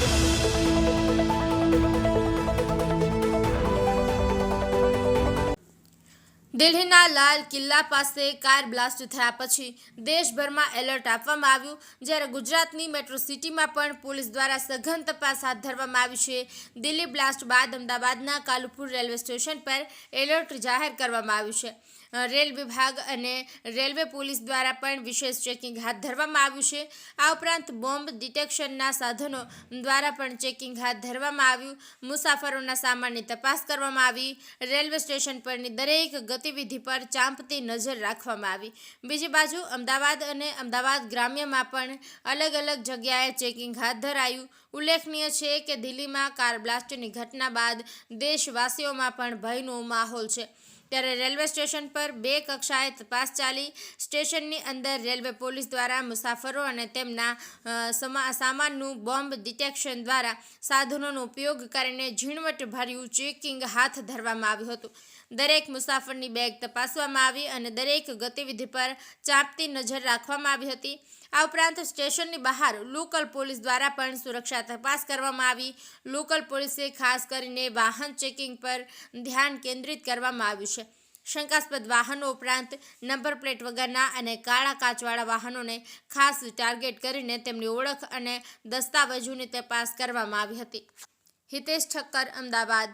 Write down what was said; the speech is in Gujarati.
Bye. દિલ્હીના લાલ કિલ્લા પાસે કાર બ્લાસ્ટ થયા પછી દેશભરમાં એલર્ટ આપવામાં આવ્યું. જ્યારે ગુજરાતની મેટ્રો સિટીમાં પણ પોલીસ દ્વારા સઘન તપાસ હાથ ધરવામાં આવી છે. દિલ્હી બ્લાસ્ટ બાદ અમદાવાદના કાલુપુર રેલવે સ્ટેશન પર એલર્ટ જાહેર કરવામાં આવ્યું છે. રેલ વિભાગ અને રેલવે પોલીસ દ્વારા પણ વિશેષ ચેકિંગ હાથ ધરવામાં આવ્યું છે. આ ઉપરાંત બોમ્બ ડિટેક્શનના સાધનો દ્વારા પણ ચેકિંગ હાથ ધરવામાં આવ્યું. મુસાફરોના સામાનની તપાસ કરવામાં આવી. રેલવે સ્ટેશન પરની દરેક ગતિવિધિ પર ચાંપતી નજર રાખવામાં આવી. બીજી બાજુ અમદાવાદ અને અમદાવાદ ગ્રામ્યમાં પણ અલગ અલગ જગ્યાએ ચેકિંગ હાથ ધરાયું. ઉલ્લેખનીય છે કે દિલ્હીમાં કાર બ્લાસ્ટની ઘટના બાદ દેશવાસીઓમાં પણ ભયનો માહોલ છે. ત્યારે રેલવે સ્ટેશન પર બે કક્ષાએ તપાસ ચાલી. સ્ટેશનની અંદર રેલવે પોલીસ દ્વારા મુસાફરો અને તેમના સમા- સામાનનું બોમ્બ ડિટેક્શન દ્વારા સાધનોનો ઉપયોગ કરીને ઝીણવટભર્યું ચેકિંગ હાથ ધરવામાં આવ્યું હતું. દરેક મુસાફરની બેગ તપાસવામાં આવી અને દરેક ગતિવિધિ પર ચાંપતી નજર રાખવામાં આવી હતી. આ ઉપરાંત સ્ટેશનની બહાર લોકલ પોલીસ દ્વારા પણ સુરક્ષા તપાસ કરવામાં આવી. લોકલ પોલીસે ખાસ કરીને વાહન ચેકિંગ પર ધ્યાન કેન્દ્રિત કરવામાં આવ્યું છે. શંકાસ્પદ વાહનો ઉપરાંત નંબર પ્લેટ વગરના અને કાળા કાચવાળા વાહનોને ખાસ ટાર્ગેટ કરીને તેમની ઓળખ અને દસ્તાવેજોની તપાસ કરવામાં આવી હતી. હિતેશ ઠક્કર, અમદાવાદ.